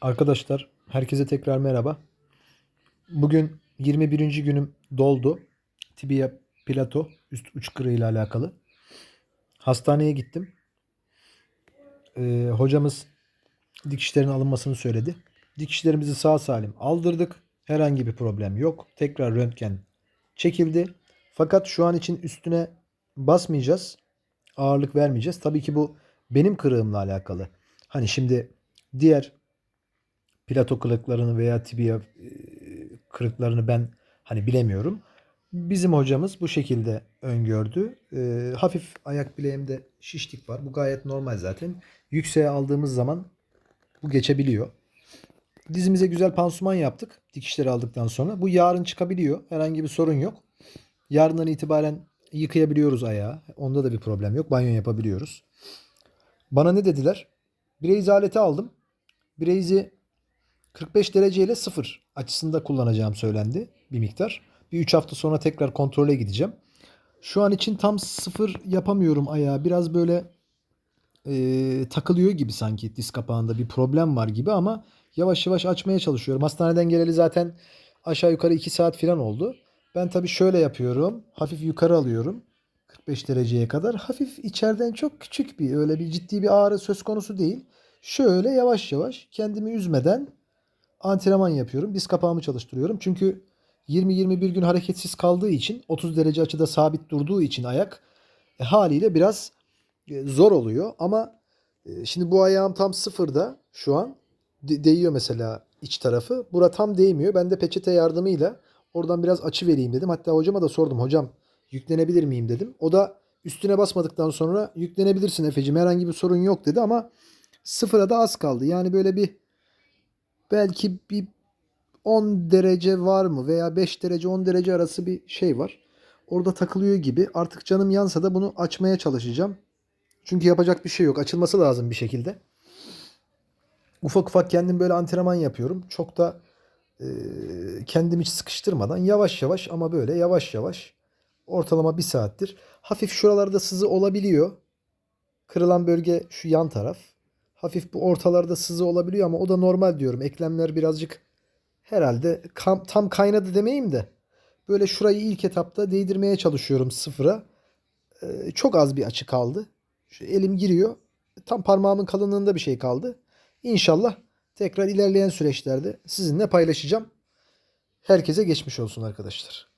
Arkadaşlar herkese tekrar merhaba. Bugün 21. günüm doldu. Tibia plato üst uç kırığı ile alakalı. Hastaneye gittim. Ee, hocamız dikişlerin alınmasını söyledi. Dikişlerimizi sağ salim aldırdık. Herhangi bir problem yok. Tekrar röntgen çekildi. Fakat şu an için üstüne basmayacağız. Ağırlık vermeyeceğiz. Tabii ki bu benim kırığımla alakalı. Hani şimdi diğer plato kırıklarını veya tibia e, kırıklarını ben hani bilemiyorum. Bizim hocamız bu şekilde öngördü. E, hafif ayak bileğimde şişlik var. Bu gayet normal zaten. Yükseğe aldığımız zaman bu geçebiliyor. Dizimize güzel pansuman yaptık dikişleri aldıktan sonra. Bu yarın çıkabiliyor. Herhangi bir sorun yok. Yarından itibaren yıkayabiliyoruz ayağı. Onda da bir problem yok. Banyo yapabiliyoruz. Bana ne dediler? Bireyiz aleti aldım. Bireyzi 45 derece ile 0 açısında kullanacağım söylendi bir miktar. Bir 3 hafta sonra tekrar kontrole gideceğim. Şu an için tam sıfır yapamıyorum ayağı. Biraz böyle e, takılıyor gibi sanki diz kapağında bir problem var gibi ama yavaş yavaş açmaya çalışıyorum. Hastaneden geleli zaten aşağı yukarı 2 saat falan oldu. Ben tabii şöyle yapıyorum. Hafif yukarı alıyorum. 45 dereceye kadar. Hafif içeriden çok küçük bir öyle bir ciddi bir ağrı söz konusu değil. Şöyle yavaş yavaş kendimi üzmeden antrenman yapıyorum. Diz kapağımı çalıştırıyorum. Çünkü 20-21 gün hareketsiz kaldığı için 30 derece açıda sabit durduğu için ayak e, haliyle biraz e, zor oluyor. Ama e, şimdi bu ayağım tam sıfırda şu an. De- değiyor mesela iç tarafı. Bura tam değmiyor. Ben de peçete yardımıyla oradan biraz açı vereyim dedim. Hatta hocama da sordum. Hocam yüklenebilir miyim dedim. O da üstüne basmadıktan sonra yüklenebilirsin Efe'cim herhangi bir sorun yok dedi ama sıfıra da az kaldı. Yani böyle bir belki bir 10 derece var mı veya 5 derece 10 derece arası bir şey var. Orada takılıyor gibi. Artık canım yansa da bunu açmaya çalışacağım. Çünkü yapacak bir şey yok. Açılması lazım bir şekilde. Ufak ufak kendim böyle antrenman yapıyorum. Çok da e, kendimi hiç sıkıştırmadan yavaş yavaş ama böyle yavaş yavaş ortalama bir saattir. Hafif şuralarda sızı olabiliyor. Kırılan bölge şu yan taraf. Hafif bu ortalarda sızı olabiliyor ama o da normal diyorum. Eklemler birazcık herhalde tam kaynadı demeyeyim de böyle şurayı ilk etapta değdirmeye çalışıyorum sıfıra. Ee, çok az bir açı kaldı. Şu elim giriyor. Tam parmağımın kalınlığında bir şey kaldı. İnşallah tekrar ilerleyen süreçlerde sizinle paylaşacağım. Herkese geçmiş olsun arkadaşlar.